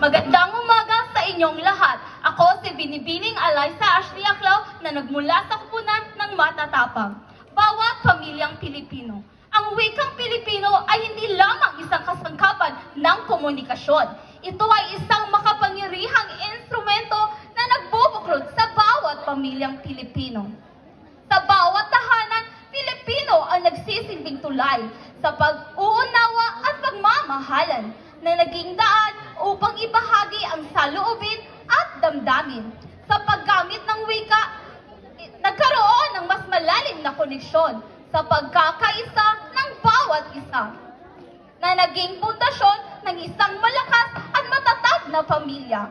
Magandang umaga sa inyong lahat. Ako si Binibining Alaysa Ashley Aclaw na nagmula sa kupunan ng matatapang. Bawat pamilyang Pilipino. Ang wikang Pilipino ay hindi lamang isang kasangkapan ng komunikasyon. Ito ay isang makapangyarihang instrumento na nagbubuklod sa bawat pamilyang Pilipino. Sa bawat tahanan, Pilipino ang nagsisilbing tulay sa pag-uunawa pagmamahalan na naging daan upang ibahagi ang saloobin at damdamin. Sa paggamit ng wika, nagkaroon ng mas malalim na koneksyon sa pagkakaisa ng bawat isa na naging pundasyon ng isang malakas at matatag na pamilya.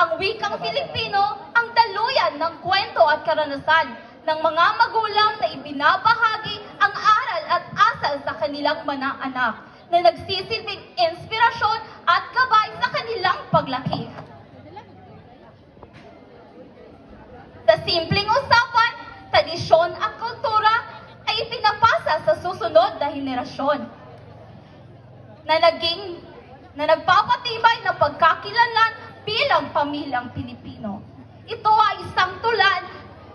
Ang wikang Filipino ang daluyan ng kwento at karanasan ng mga magulang na ibinabahagi ang aral at asal sa kanilang mga anak na nagsisilbing inspirasyon at gabay sa kanilang paglaki. Sa simpleng usapan, tradisyon at kultura ay ipinapasa sa susunod na henerasyon na naging na nagpapatibay ng pagkakilanlan bilang pamilyang Pilipino. Ito ay isang tulan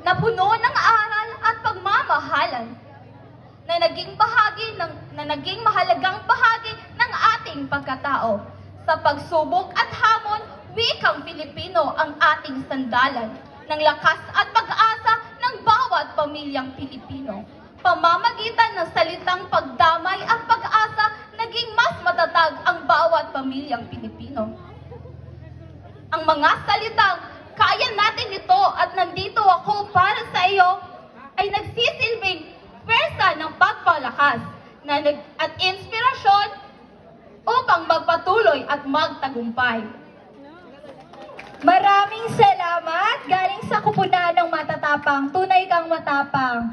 na puno ng aral at pagmamahalan na naging bahagi ng na naging mahalagang bahagi ng ating pagkatao. Sa pagsubok at hamon, wikang Pilipino ang ating sandalan ng lakas at pag-asa ng bawat pamilyang Pilipino. Pamamagitan ng salitang pagdamay at pag-asa, naging mas matatag ang bawat pamilyang Pilipino. Ang mga salitang, kaya natin ito at nandito ako para sa iyo, ay nagsisilbing pwersa ng pagpalakas na nag at inspirasyon upang magpatuloy at magtagumpay. Maraming salamat galing sa kupunan ng matatapang. Tunay.